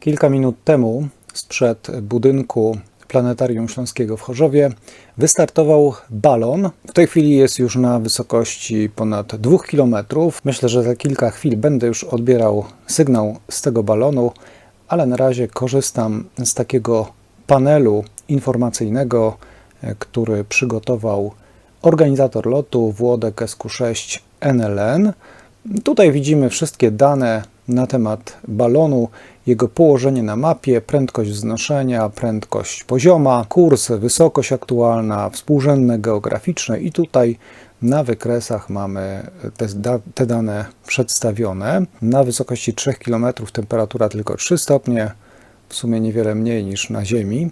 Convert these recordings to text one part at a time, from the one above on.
Kilka minut temu sprzed budynku Planetarium Śląskiego w Chorzowie wystartował balon. W tej chwili jest już na wysokości ponad 2 km. Myślę, że za kilka chwil będę już odbierał sygnał z tego balonu, ale na razie korzystam z takiego panelu informacyjnego, e, który przygotował organizator lotu Włodek SQ6 NLN. Tutaj widzimy wszystkie dane na temat balonu, jego położenie na mapie, prędkość wznoszenia, prędkość pozioma, kurs, wysokość aktualna, współrzędne geograficzne i tutaj na wykresach mamy te, te dane przedstawione. Na wysokości 3 km temperatura tylko 3 stopnie, w sumie niewiele mniej niż na Ziemi,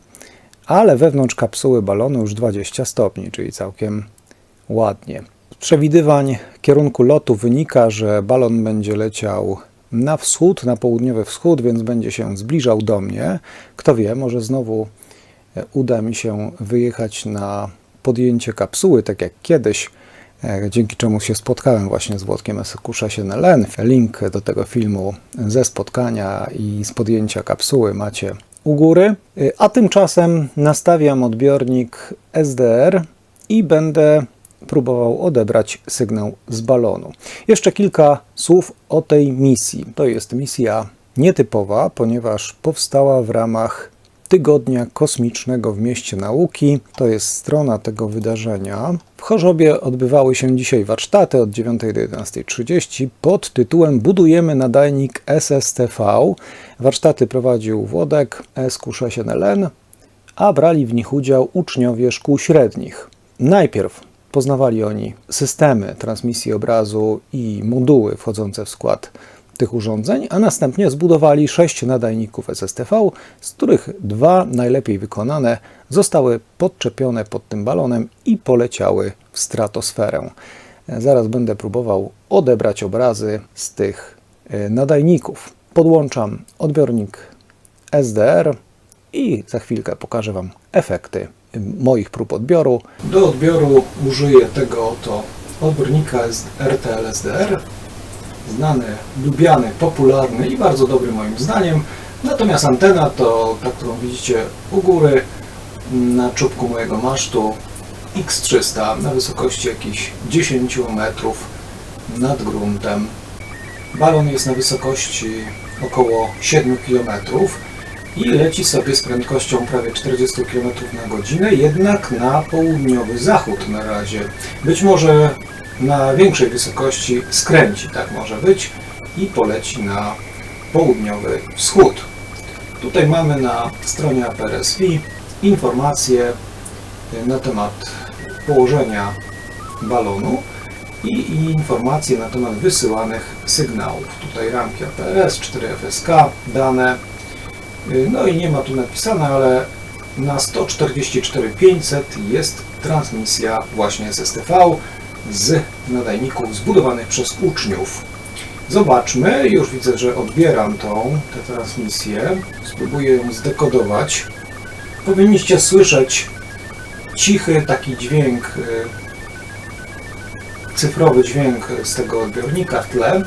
ale wewnątrz kapsuły balonu już 20 stopni, czyli całkiem ładnie. Z przewidywań kierunku lotu wynika, że balon będzie leciał na wschód, na południowy wschód, więc będzie się zbliżał do mnie. Kto wie, może znowu e, uda mi się wyjechać na podjęcie kapsuły, tak jak kiedyś, e, dzięki czemu się spotkałem właśnie z Włodkiem SQ6NLN. Link do tego filmu ze spotkania i z podjęcia kapsuły macie u góry. E, A tymczasem nastawiam odbiornik SDR i będę próbował odebrać sygnał z balonu. Jeszcze kilka słów o tej misji. To jest misja nietypowa, ponieważ powstała w ramach Tygodnia Kosmicznego w Mieście Nauki. To jest strona tego wydarzenia. W Chorzowie odbywały się dzisiaj warsztaty od 9 do 11.30 pod tytułem Budujemy nadajnik SSTV. Warsztaty prowadził Włodek SQ6NLN, a brali w nich udział uczniowie szkół średnich. Najpierw poznawali oni systemy transmisji obrazu i moduły wchodzące w skład tych urządzeń, a następnie zbudowali sześć nadajników SSTV, z których dwa najlepiej wykonane zostały podczepione pod tym balonem i poleciały w stratosferę. Zaraz będę próbował odebrać obrazy z tych e, nadajników. Podłączam odbiornik SDR i za chwilkę pokażę Wam efekty moich prób odbioru. Do odbioru użyję tego oto odbiornika RTL SDR. Znany, lubiany, popularny i bardzo dobry moim zdaniem. Natomiast antena to ta, którą widzicie u góry na czubku mojego masztu X300 na wysokości jakichś 10 metrów nad gruntem. Balon jest na wysokości około 7 km i leci sobie z prędkością prawie 40 km na godzinę, jednak na południowy zachód na razie. Być może na większej wysokości skręci, tak może być, i poleci na południowy wschód. Tutaj mamy na stronie APRSV informacje na temat położenia balonu i, i informacje na temat wysyłanych sygnałów. Tutaj ramki APRS, 4FSK, dane. No i nie ma tu napisane, ale na 144 500 jest transmisja właśnie z STV z nadajników zbudowanych przez uczniów. Zobaczmy, już widzę, że odbieram tą tę transmisję. Spróbuję ją zdekodować. Powinniście słyszeć cichy taki dźwięk, y, cyfrowy dźwięk z tego odbiornika w tle.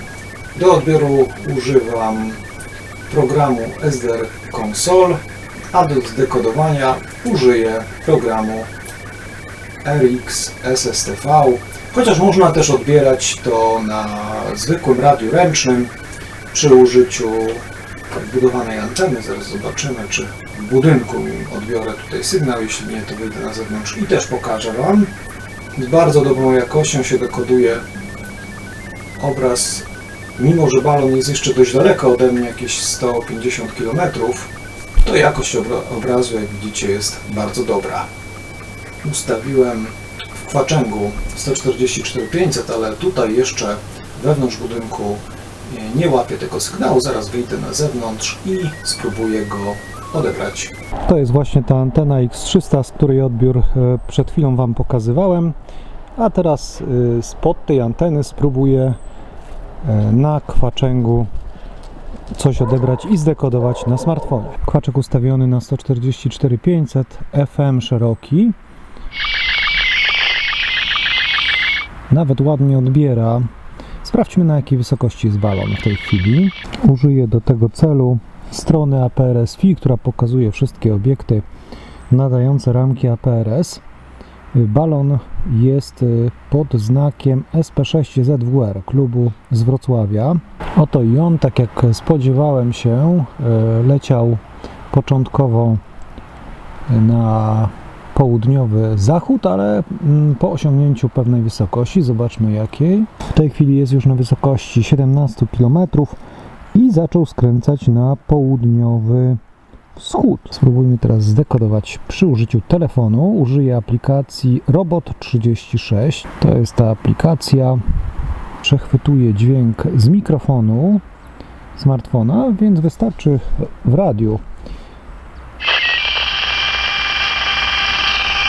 Do odbioru używam programu SDR Console, a do zdekodowania użyję programu RX SSTV, chociaż można też odbierać to na zwykłym radiu ręcznym przy użyciu wbudowanej anteny. Zaraz zobaczymy, czy w budynku odbiorę tutaj sygnał, jeśli nie, to wyjdę na zewnątrz i też pokażę Wam. Z bardzo dobrą jakością się dekoduje obraz mimo że balon jest jeszcze dość daleko ode mnie, jakieś 150 km, to jakość obra- obrazu, jak widzicie, jest bardzo dobra. Ustawiłem w kwaczęgu 144-500, ale tutaj jeszcze wewnątrz budynku nie łapię tego sygnału. Zaraz wyjdę na zewnątrz i spróbuję go odebrać. To jest właśnie ta antena X300, z której odbiór e, przed chwilą Wam pokazywałem. A teraz e, spod tej anteny spróbuję na kwaczęgu coś odebrać i zdekodować na smartfonie. Kwaczek ustawiony na 144-500 FM szeroki. Nawet ładnie odbiera. Sprawdźmy na jakiej wysokości jest balon w tej chwili. Użyję do tego celu strony APRS-FI, która pokazuje wszystkie obiekty nadające ramki APRS. Balon jest y, pod znakiem SP6ZWR klubu z Wrocławia. Oto i on, tak jak spodziewałem się, y, leciał początkowo na południowy zachód, ale mm, po osiągnięciu pewnej wysokości, zobaczmy jakiej. W tej chwili jest już na wysokości 17 km i zaczął skręcać na południowy wschód. Spróbujmy teraz zdekodować przy użyciu telefonu. Użyję aplikacji Robot36. To jest ta aplikacja. Przechwytuje dźwięk z mikrofonu smartfona, więc wystarczy w radiu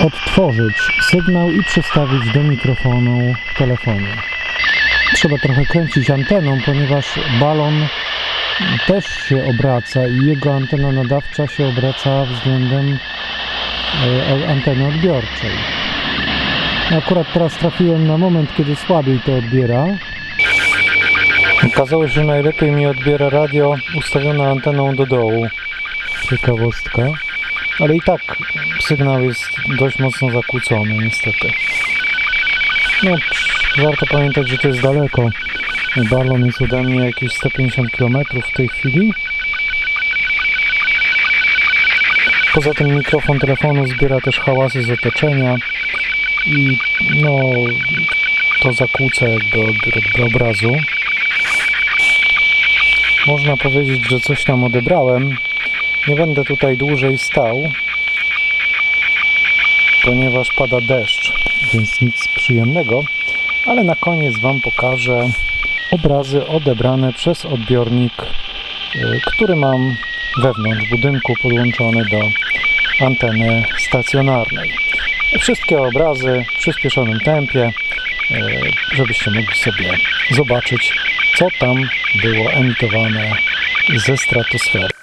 odtworzyć sygnał i przestawić do mikrofonu w telefonie. Trzeba trochę kręcić anteną, ponieważ balon też się obraca i jego antena nadawcza się obraca względem e, anteny odbiorczej. Akurat teraz trafiłem na moment, kiedy słabiej to odbiera. Okazało się, że najlepiej mi odbiera radio ustawione anteną do dołu. Ciekawostka. Ale i tak sygnał jest dość mocno zakłócony, niestety. No, warto pamiętać, że to jest daleko. Balon jest ode mnie jakieś 150 km w tej chwili. Poza tym mikrofon telefonu zbiera też hałasy z otoczenia i no to zakłóca jakby odbiór obrazu. Można powiedzieć, że coś tam odebrałem. Nie będę tutaj dłużej stał, ponieważ pada deszcz, więc nic przyjemnego, ale na koniec Wam pokażę obrazy odebrane przez odbiornik, y, który mam wewnątrz budynku podłączony do anteny stacjonarnej. Wszystkie obrazy w przyspieszonym tempie, y, żebyście mogli sobie zobaczyć, co tam było emitowane ze stratosfery.